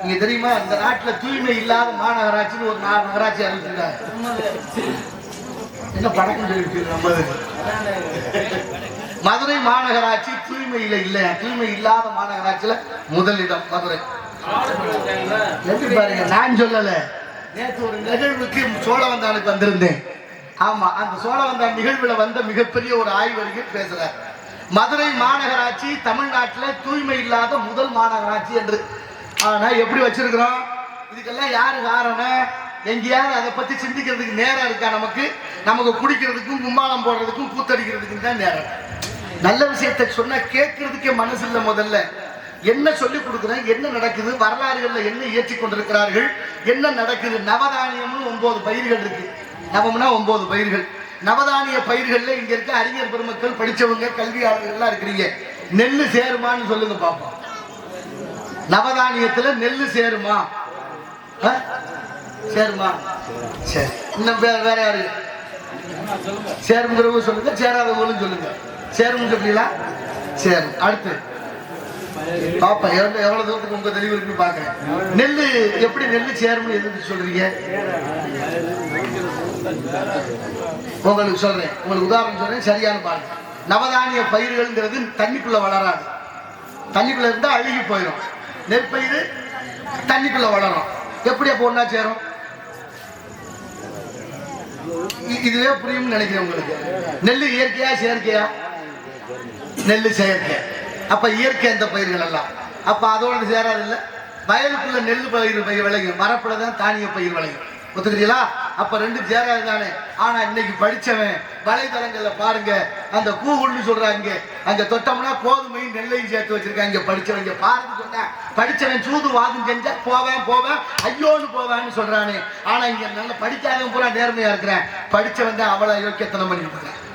நீங்க தெரியுமா? இந்த நாட்டுல தூய்மை இல்லாத மாநகராட்சின்னு ஒரு நா- நகராட்சி அறிவிச்சிருக்காங்க. என்ன படக்கம் சொல்லிட்டு நம்ம? மதுரை மாநகராட்சி தூய்மையில இல்ல தூய்மை இல்லாத மாநகராட்சியில முதலிடம் மதுரை. எப்படி பாருங்க நான் சொல்லல. நேற்று ஒரு நிகழ்வுக்கு சோழவந்தானுக்கு வந்திருந்தேன். ஆமா அந்த சோழவந்தான் நிகழ்வுல வந்த மிகப்பெரிய ஒரு ஆய்வறிஞர் பேசுற மதுரை மாநகராட்சி தமிழ்நாட்டுல தூய்மை இல்லாத முதல் மாநகராட்சி என்று ஆனா எப்படி வச்சிருக்கிறோம்? இதுக்கெல்லாம் யாரு காரணம்? எங்கேயாவது அதை பத்தி சிந்திக்கிறதுக்கு நேரம் இருக்கா நமக்கு? நமக்கு குடிக்கிறதுக்கும் கும்மாளம் போடுறதுக்கும் பூத்தடிக்கிறதுக்கும் தான் நேரம். நல்ல விஷயத்தை சொன்ன கேட்கறதுக்கே மனசு இல்லை முதல்ல. என்ன சொல்லி கொடுக்குறேன்? என்ன நடக்குது? வரலாறுகள்ல என்ன ஏற்றி கொண்டிருக்கிறார்கள்? என்ன நடக்குது? நவதானியம்னு ஒன்பது பயிர்கள் இருக்கு. நவம்னா ஒன்பது பயிர்கள். நவதானிய பயிர்கள்ல இங்க இருக்க அறிஞர் பெருமக்கள் படித்தவங்க கல்வியாளர்கள்லாம் இருக்கிறீங்க. நெல் சேருமான்னு சொல்லுங்க பார்ப்போம் நவதானியத்துல நெல்லு சேருமா? ஆ? சேருமா? சரி. இன்னும் வேற வேற யாரு? சேருங்கிறவங்க சொல்லுங்க சேராதவங்களும் சொல்லுங்க. சேரும் சொல்றீங்களா? சேரும் அடுத்து. பாப்பா எவ்வளவு எவ்வளவு தூரத்துக்கு உங்க தெளிவு இருக்குன்னு பாக்குறேன். நெல்லு எப்படி நெல்லு சேரும்னு எதுக்கு சொல்றீங்க? உங்களுக்கு சொல்றேன். உங்களுக்கு உதாரணம் சொல்றேன் சரியான பாருங்க நவதானிய பயிர்கள்ங்கிறது தண்ணிக்குள்ள வளராது. தண்ணிக்குள்ள இருந்தா அழுகி போயிடும் நெற்பயிர் தண்ணிக்குள்ள வளரும். எப்படி அப்போ ஒன்றா சேரும்? இதுவே புரியும் நினைக்கிறேன் உங்களுக்கு. நெல் இயற்கையா செயற்கையா? நெல் செயற்கை. அப்ப இயற்கை அந்த பயிர்கள் எல்லாம். அப்ப அதோட சேராது இல்லை? வயலுக்குள்ள நெல் பயிர் பயிர் விளையும். மரப்புல தான் தானிய பயிர் விளையும். ஒத்துக்கிறீங்களா? அப்ப ரெண்டு சேராது தானே. ஆனா இன்னைக்கு படிச்சவன் வலைதளங்கள்ல பாருங்க அந்த கூகுள்னு சொல்றாங்க அங்க தொட்டோம்னா கோதுமையும் நெல்லையும் சேர்த்து வச்சிருக்காங்க படிச்சவங்க பாருங்க சொன்ன படிச்சவன் சூது வாதம் செஞ்சா போவேன் போவேன் ஐயோன்னு போவேன்னு சொல்றானே. ஆனா இங்க நல்ல படிக்காதவன் பூரா நேர்மையா இருக்கிறேன். படிச்சவன் தான் அவ்வளவு யோக்கியத்தனம் பண்ணிட்டு இருக்கான்.